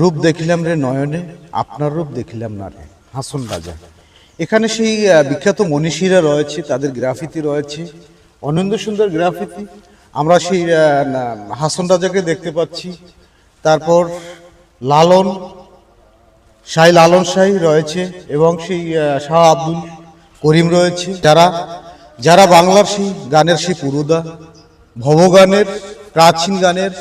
রূপ দেখিলাম রে নয়নে, আপনার রূপ দেখিলাম না রে। হাসন রাজা। এখানে সেই বিখ্যাত মনীষীরা রয়েছে, তাদের গ্রাফিতি রয়েছে অনন্ত সুন্দর গ্রাফিতি। আমরা সেই হাসন রাজাকে দেখতে পাচ্ছি। তারপর লালন, শাহী লালন শাহী রয়েছে এবং সেই শাহ আব্দুল করিম রয়েছে। যারা যারা বাংলার সেই গানের সেই পুরুদা, ভবগানের, প্রাচীন গানের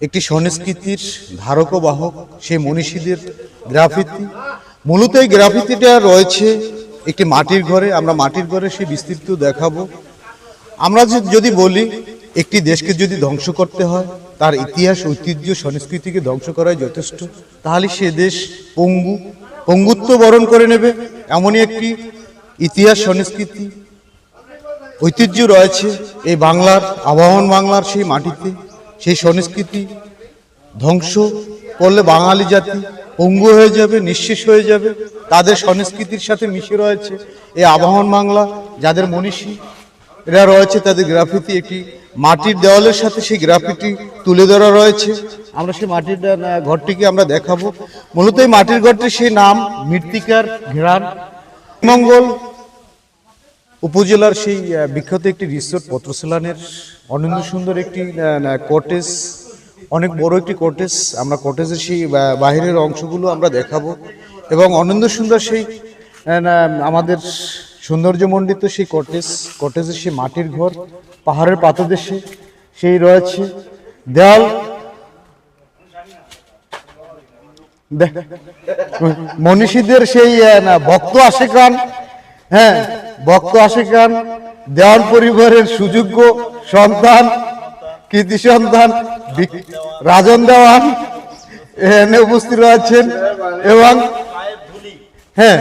একটি সংস্কৃতির ধারক বাহক, সেই মনীষীদের গ্রাফিতি। মূলত এই গ্রাফিতিটা রয়েছে একটি মাটির ঘরে, আমরা মাটির ঘরে সেই বিস্তৃত দেখাবো। আমরা যদি বলি, একটি দেশকে যদি ধ্বংস করতে হয়, তার ইতিহাস, ঐতিহ্য, সংস্কৃতিকে ধ্বংস করাই যথেষ্ট। তাহলে সে দেশ পঙ্গু, পঙ্গুত্ব বরণ করে নেবে, এমনই একটি ইতিহাস, সংস্কৃতি। ঐতিহ্য রয়েছে এই বাংলার, আবাহন বাংলার সেই মাটিতে। সেই সংস্কৃতি ধ্বংস করলে বাঙালি জাতি পঙ্গু হয়ে যাবে, নিঃশেষ হয়ে যাবে। তাদের সংস্কৃতির সাথে মিশে রয়েছে এই আবাহন বাংলা, যাদের মনীষী এরা রয়েছে, তাদের গ্রাফিতি একটি মাটির দেওয়ালের সাথে সেই গ্রাফিটি তুলে ধরা রয়েছে। আমরা সেই মাটির ঘরটিকে আমরা দেখাবো। মূলত এই মাটির ঘরটির সেই নাম মৃত্তিকার ঘেরান মঙ্গল উপজেলার সেই বিখ্যাত একটি রিসোর্ট পত্রসেলানের অনন্ত সুন্দর একটি কটেজ অনেক বড় একটি কটেজ আমরা কটেজের সেই বাহিরের অংশগুলো আমরা দেখাবো। এবং অনন্ত সুন্দর সেই আমাদের সৌন্দর্যমণ্ডিত সেই কটেজ কটেজের সেই মাটির ঘর পাহাড়ের পাতদেশে সেই রয়েছে। দেওয়াল দেখ, মনীষীদের সেই ভক্ত আশেকান হ্যাঁ ভক্ত আশেকান, দেওয়ান পরিবারের সুযোগ্য সন্তান কৃতি সন্তান রাজন দেওয়ান, এখানে উপস্থিত আছেন এবং হ্যাঁ।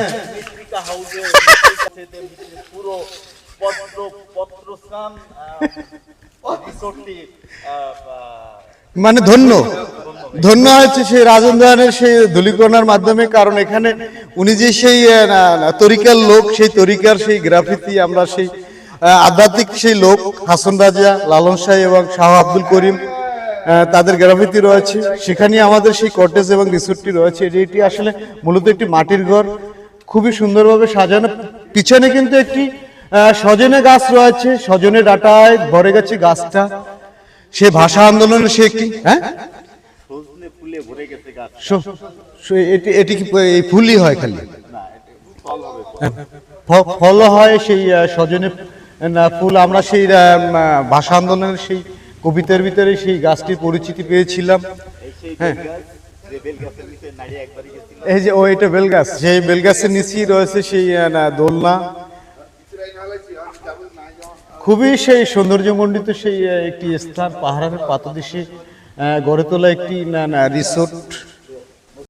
মানে ধন্য। ধন্য হয়েছে সেই রাজন দেওয়ানের সেই ধুলিকোনার মাধ্যমে, কারণ এখানে উনি যে সেই তরিকার লোক, সেই তরিকার সেই গ্রাফিতি, আমরা সেই আধ্যাত্মিক সেই লোক, হাসন রাজা লালন শাহ এবং শাহ আব্দুল করিম তাদের গ্রাফিতি রয়েছে। সেখানে আমাদের সেই কটেজ এবং রিসোর্টটি রয়েছে। এটি- আসলে মূলত একটি মাটির ঘর, খুবই সুন্দরভাবে সাজানো। পিছনে কিন্তু একটি সজনে গাছ রয়েছে, সজনে ডাটায় ভরে গেছে গাছটা। সে ভাষা আন্দোলনের সে একটি হ্যাঁ? ফুলে ভরে গেছে গাছ এটি এটি কি এই ফুলই হয় খালি? না ফল হয় সেই সজনে ফুল আমরা সেই ভাষা আন্দোলনের সেই কবিতার ভিতরে সেই গাছটির পরিচিতি পেয়েছিলাম। হ্যাঁ। এই যে ও এটা বেলগাছ সেই বেলগাছের নিচেই রয়েছে সেই দোলনা। খুবই সেই সৌন্দর্যমণ্ডিত সেই একটি স্থান পাহাড়ের পাতদেশে গড়ে তোলা একটি রিসোর্ট